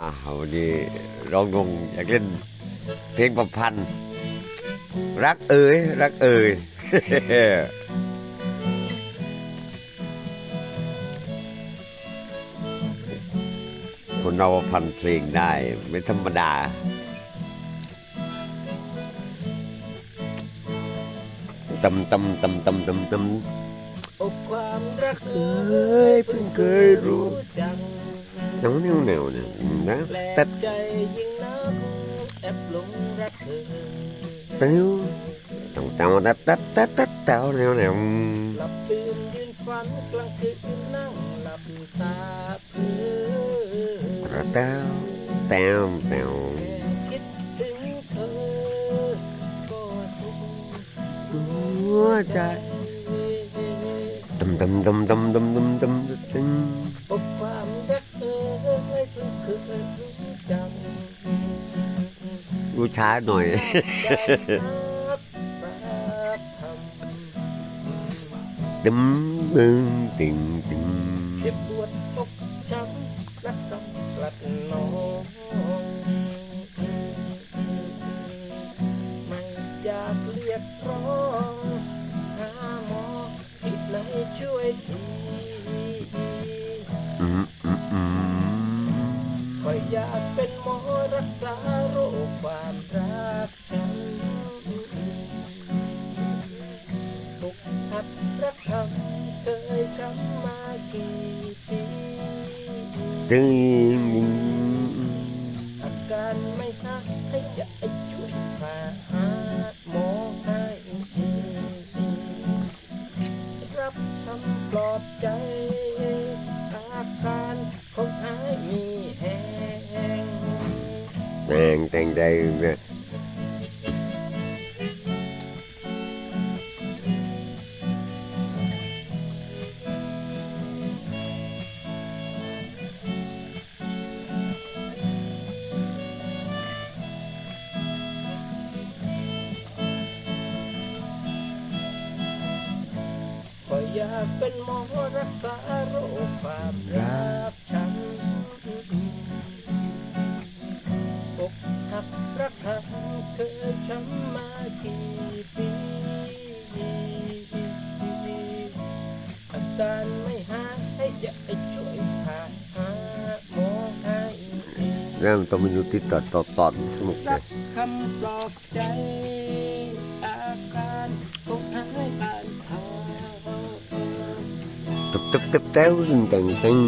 อ่าวันนี้ร้องงงอยากเล่นเพลงประพันธ์รักเอ๋ยรักเอ๋ย คนเราพันเพลงได้ ไม่ธรรมดา ตำตำตำตำตำตำอกความรักเอ้ยเพิ่งเคยรู้จัง แนวแนวแนวเนี่ยนะแปลแต่กใจยิ่งนักแอบหลงรักเธอเต้วต้องเต้าตัดตัดตัดตัดเต้าแนวแนวหลับตื่นยืนฝันกลางคืนนั่งหลับตาเพื่อเต้าเต้าเต้าคิดถึงเธอก็สุขหัวใจตำตำตำตำตำตำตำ ดูช้าหน่อยใจนับรักทำตึมตึงตึงตึงเจ็บปวดอกช้ำรักกลัดน้องไม่อยากเรียกร้องหาหมอที่ไหนช่วยที อยากเป็นหมอรักษาโรคความรักฉันทุกหัดรักคำเคยช้ำมากี่ปีตึงอาการไม่หายให้ยาช่วยพาหาหมอให้รับคำปลอบใจอาการคงหายมีแห แต่งแต่งใจเนี่ยอยากเป็นหมอรักษาโรคความรักฉัน รักหักเคยช้ำมากี่ปีอาการไม่หายให้ยาช่วยพาหาหมอให้แล้วมันต้องมาอยู่ติดต่อต่อต่อสนุกเลรัยกคำปลอบใจ อาการคงหายผ่านทางตึ๊บตึ๊บตึ๊บเต้าตึงตึงตึง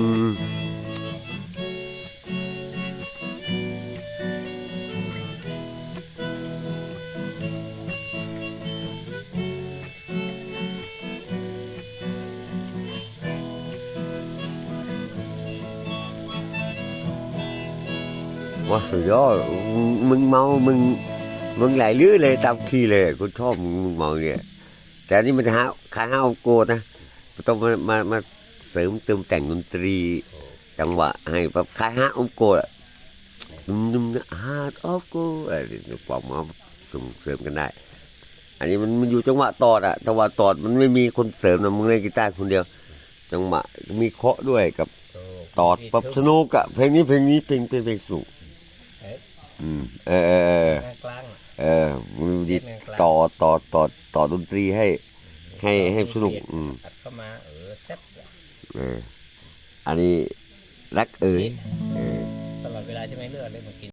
ว้าสุดยอดมึงมึงเมามึงมึงไหลเรื่อยเลยตามคีย์เลยกูชอบมึงมึงเมาเนี่ยแต่อันนี่มันหาขายห้าโกดนะต้องมามามาเสริมเติมแต่งดนตรีจังหวะให้แบบคล้ายฮาร์ดออฟโกดอะนุ่มๆฮาร์ดออฟโกดอะไรเนี่ยความมาส่งเสริมกันได้ อันนี้มันมันอยู่จังหวะตอดอะจังหวะตอดมันไม่มีคนเสริมนะมึงเล่นกีตาร์คนเดียว จังหวะมีเคาะด้วยกับตอดแบบสนุกอะเพลงนี้เพลงนี้เพลงเพลงเพลงสนุก อืมเออเออเออกลาง เออมึงดีต่อต่อต่อต่อดนตรีให้ ให้ให้สนุก อืมอัดเข้ามาเออแซ่บเออ อันนี้รักเอ๋ยเออตลอดเวลาใช่ไหมเลือดเลยมากิน